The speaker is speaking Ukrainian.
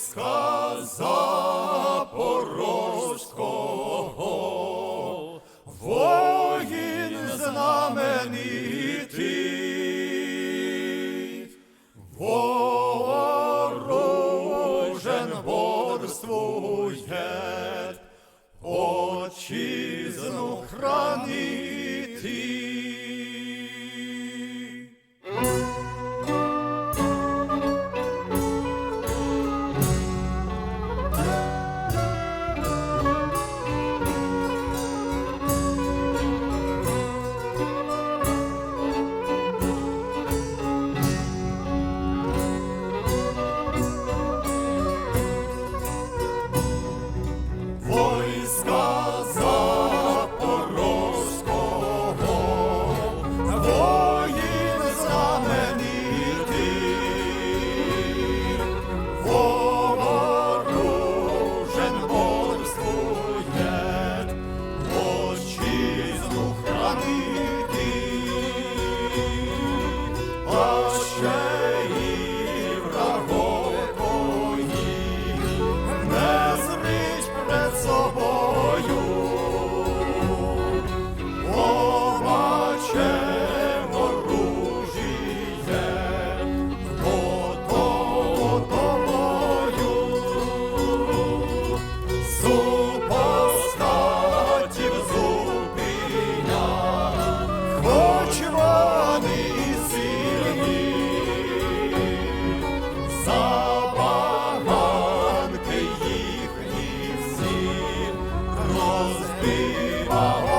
війська Запорозького, воїн знаменитий, ворожен борствує, отчизну хранить. Viva